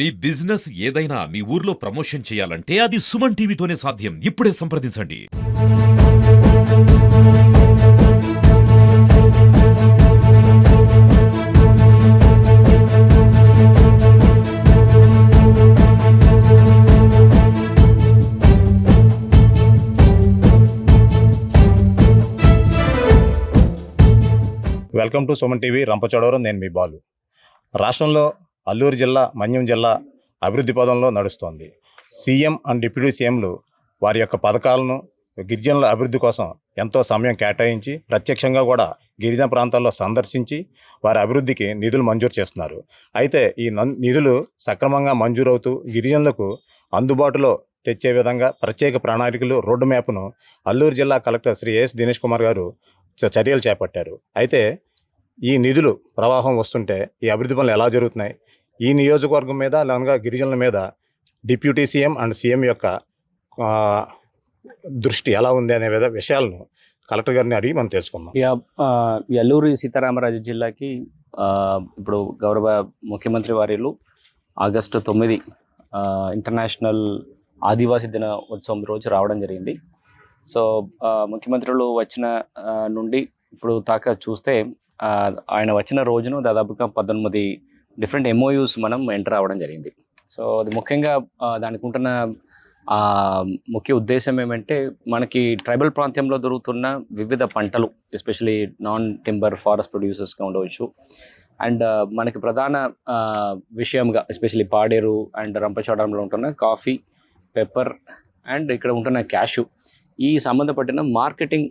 మీ business ఏదైనా మీ ఊర్లో promotion చేయాలంటే అది సుమన్ టీవీతోనే సాధ్యం. ఇప్పుడే సంప్రదించండి. Welcome to Suman TV Rampachodavaram నేను మీ బాలు. రాష్ట్రంలో అల్లూరు జిల్లా మన్యం జిల్లా అభివృద్ధి పదంలో నడుస్తోంది. సీఎం అండ్ డిప్యూటీ సీఎంలు వారి యొక్క పథకాలను గిరిజనుల అభివృద్ధి కోసం ఎంతో సమయం కేటాయించి ప్రత్యక్షంగా కూడా గిరిజన ప్రాంతాల్లో సందర్శించి వారి అభివృద్ధికి నిధులు మంజూరు చేస్తున్నారు. అయితే ఈ నిధులు సక్రమంగా మంజూరవుతూ గిరిజనులకు అందుబాటులో తెచ్చే విధంగా ప్రత్యేక ప్రణాళికలు రోడ్డు మ్యాప్ను అల్లూరు జిల్లా కలెక్టర్ శ్రీ ఎస్. దినేష్ కుమార్ గారు చ- చర్యలు చేపట్టారు. అయితే ఈ నిధులు ప్రవాహం వస్తుంటే ఈ అభివృద్ధి పనులు ఎలా జరుగుతున్నాయి? ఈ నియోజకవర్గం మీద లేనగా గిరిజనుల మీద డిప్యూటీ సీఎం అండ్ సీఎం యొక్క దృష్టి ఎలా ఉంది అనే విధ విషయాలను కలెక్టర్ గారిని అడిగి మనం తెలుసుకుందాం. ఎల్లూరు ఈ సీతారామరాజు జిల్లాకి ఇప్పుడు గౌరవ ముఖ్యమంత్రి వారిలు ఆగస్టు తొమ్మిది ఇంటర్నేషనల్ ఆదివాసీ దిన ఉత్సవం రోజు రావడం జరిగింది. సో ముఖ్యమంత్రులు వచ్చిన నుండి ఇప్పుడు దాకా చూస్తే ఆయన వచ్చిన రోజును దాదాపుగా పద్దెనిమిది డిఫరెంట్ ఎంఓయూస్ మనం ఎంటర్ అవ్వడం జరిగింది. సో అది ముఖ్యంగా దానికి ఉంటున్న ముఖ్య ఉద్దేశం ఏమంటే మనకి ట్రైబల్ ప్రాంతంలో దొరుకుతున్న వివిధ పంటలు ఎస్పెషలీ నాన్ టింబర్ ఫారెస్ట్ ప్రొడ్యూసర్స్గా ఉండవచ్చు. అండ్ మనకి ప్రధాన విషయంగా ఎస్పెషలీ పాడేరు అండ్ రంపచోడంలో ఉంటున్న కాఫీ పెప్పర్ అండ్ ఇక్కడ ఉంటున్న క్యాషు ఈ సంబంధపట్టిన మార్కెటింగ్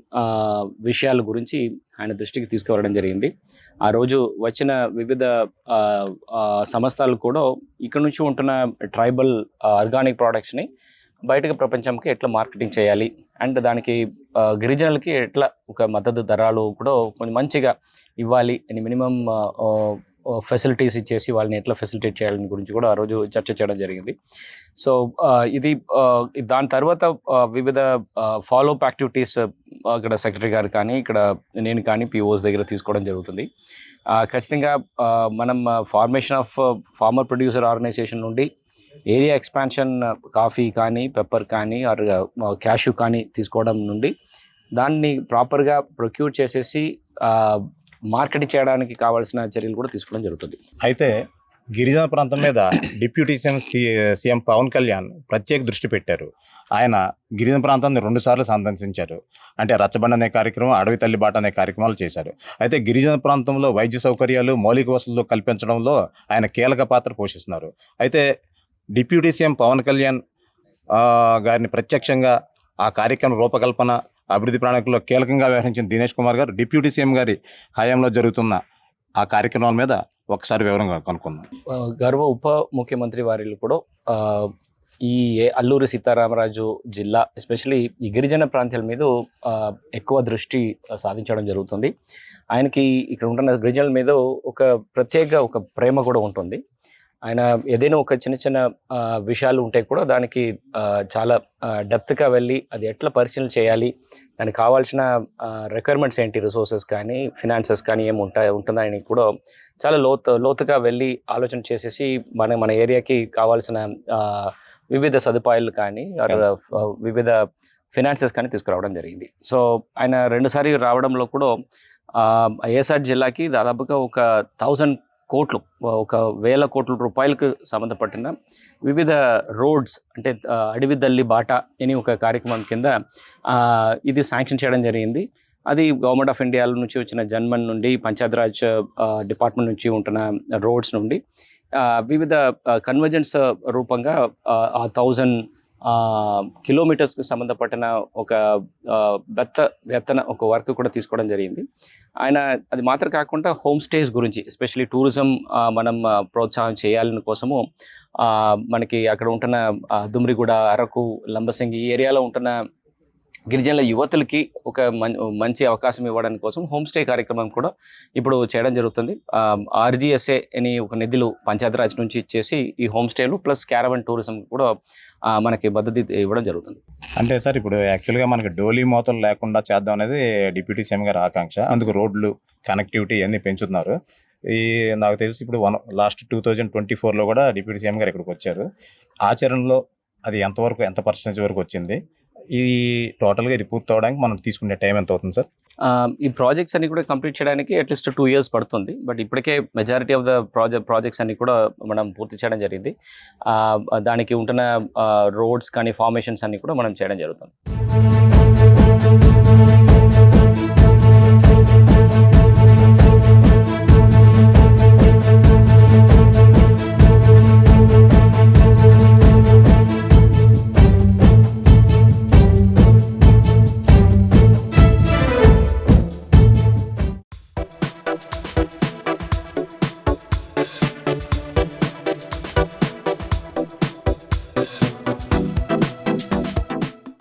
విషయాల గురించి ఆయన దృష్టికి తీసుకురావడం జరిగింది. ఆ రోజు వచ్చిన వివిధ సంస్థలు కూడా ఇక్కడ నుంచి ఉంటున్న ట్రైబల్ ఆర్గానిక్ ప్రోడక్ట్స్ని బయటకు ప్రపంచంకి ఎట్లా మార్కెటింగ్ చేయాలి? అండ్ దానికి గిరిజనులకి ఎట్లా ఒక మద్దతు ధరలు కూడా కొంచెం మంచిగా ఇవ్వాలి అని మినిమం ఫెసిలిటీస్ ఇచ్చేసి వాళ్ళని ఎట్లా ఫెసిలిటేట్ చేయాలని గురించి కూడా ఆ రోజు చర్చ చేయడం జరిగింది. సో ఇది దాని తర్వాత వివిధ ఫాలోఅప్ యాక్టివిటీస్ అక్కడ సెక్రటరీ గారు కానీ ఇక్కడ నేను కానీ పిఓస్ దగ్గర తీసుకోవడం జరుగుతుంది. ఖచ్చితంగా మనం formation of farmer producer organization నుండి ఏరియా ఎక్స్పాన్షన్ కాఫీ కానీ పెప్పర్ కానీ ఆర్ క్యాషు కానీ తీసుకోవడం నుండి దాన్ని ప్రాపర్గా ప్రొక్యూర్ చేసేసి మార్కెటింగ్ చేయడానికి కావాల్సిన చర్యలు కూడా తీసుకోవడం జరుగుతుంది. అయితే గిరిజన ప్రాంతం మీద deputy CM CM Pawan Kalyan ప్రత్యేక దృష్టి పెట్టారు. ఆయన గిరిజన ప్రాంతాన్ని రెండుసార్లు సందర్శించారు. అంటే రచ్చబండ అనే కార్యక్రమం అడవి తల్లి బాట అనే కార్యక్రమాలు చేశారు. అయితే గిరిజన ప్రాంతంలో వైద్య సౌకర్యాలు మౌలిక వసతులు కల్పించడంలో ఆయన కీలక పాత్ర పోషిస్తున్నారు. అయితే డిప్యూటీ సీఎం పవన్ కళ్యాణ్ గారిని ప్రత్యక్షంగా ఆ కార్యక్రమ రూపకల్పన అభివృద్ధి ప్రణాళికలో కీలకంగా వ్యవహరించిన దినేష్ కుమార్ గారు డిప్యూటీ సీఎం గారి హయాంలో జరుగుతున్న ఆ కార్యక్రమాల మీద ఒకసారి వివరంగా కనుక్కుందాం. గర్వ ఉప ముఖ్యమంత్రి వారిలు కూడా ఈ ఏ- అల్లూరి సీతారామరాజు జిల్లా ఎస్పెషలీ ఈ గిరిజన ప్రాంతాల మీద ఎక్కువ దృష్టి సాధించడం జరుగుతుంది. ఆయనకి ఇక్కడ ఉంటున్న గిరిజనుల మీద ఒక ప్రత్యేక ఒక ప్రేమ కూడా ఉంటుంది. ఆయన ఏదైనా ఒక చిన్న చిన్న విషయాలు ఉంటే కూడా దానికి చాలా డెప్త్గా వెళ్ళి అది ఎట్లా పరిశీలన చేయాలి దానికి కావాల్సిన రిక్వైర్మెంట్స్ ఏంటి? రిసోర్సెస్ కానీ ఫినాన్సెస్ కానీ ఏమి ఉంటాయి? ఉంటుందని కూడా చాలా లోతు లోతుగా వెళ్ళి ఆలోచన చేసేసి మన మన ఏరియాకి కావాల్సిన వివిధ సదుపాయాలు కానీ వివిధ ఫినాన్సెస్ కానీ తీసుకురావడం జరిగింది. సో ఆయన రెండుసారి రావడంలో కూడా ఏసాడ్ జిల్లాకి దాదాపుగా ఒక థౌజండ్ కోట్లు ఒక వేల కోట్ల రూపాయలకు సంబంధపడిన వివిధ రోడ్స్ అంటే ఆ, అడవి దల్లి బాట అని ఒక కార్యక్రమం కింద ఇది శాంక్షన్ చేయడం జరిగింది. అది గవర్నమెంట్ ఆఫ్ ఇండియా నుంచి వచ్చిన జన్మన్ నుండి పంచాయతీరాజ్ డిపార్ట్మెంట్ నుంచి ఉంటున్న రోడ్స్ నుండి వివిధ కన్వర్జెన్స్ రూపంగా ఆ థౌజండ్ కిలోమీటర్స్కి సంబంధపడిన ఒక బెత్త వెత్తన ఒక వర్క్ కూడా తీసుకోవడం జరిగింది. ఆయన అది మాత్రం కాకుండా హోమ్ స్టేస్ గురించి ఎస్పెషలీ టూరిజం మనం ప్రోత్సాహం చేయాలని కోసము మనకి అక్కడ ఉంటున్న దుమ్రిగూడ అరకు లంబసింగి ఈ ఏరియాలో ఉంటున్న గిరిజనుల యువతులకి ఒక మంచి అవకాశం ఇవ్వడానికి కోసం హోమ్ స్టే కార్యక్రమం కూడా ఇప్పుడు చేయడం జరుగుతుంది. ఆర్జీఎస్ఏ అని ఒక నిధులు పంచాయతీరాజ్ నుంచి ఇచ్చేసి ఈ హోమ్ స్టేలు ప్లస్ క్యారవన్ టూరిజం కూడా మనకి మద్దతు ఇవ్వడం జరుగుతుంది. అంటే సార్ ఇప్పుడు యాక్చువల్గా మనకి డోలీ మోతలు లేకుండా చేద్దాం అనేది డిప్యూటీ సీఎం గారి ఆకాంక్ష. అందుకు రోడ్లు కనెక్టివిటీ ఇవన్నీ పెంచుతున్నారు. ఈ నాకు తెలిసి ఇప్పుడు one last two thousand twenty ఫోర్లో కూడా డిప్యూటీ సీఎం గారు ఇక్కడికి వచ్చారు. ఆచరణలో అది ఎంతవరకు ఎంత పర్సెంటేజ్ వరకు వచ్చింది? ఈ టోటల్గా ఇది పూర్తి అవడానికి మనం తీసుకునే టైం ఎంత అవుతుంది సార్? ఈ ప్రాజెక్ట్స్ అన్ని కూడా కంప్లీట్ చేయడానికి అట్లీస్ట్ టూ ఇయర్స్ పడుతుంది. బట్ ఇప్పటికే majority of the project projects అన్ని కూడా మనం పూర్తి చేయడం జరిగింది. దానికి ఉంటున్న రోడ్స్ కానీ ఫార్మేషన్స్ అన్ని కూడా మనం చేయడం జరుగుతుంది.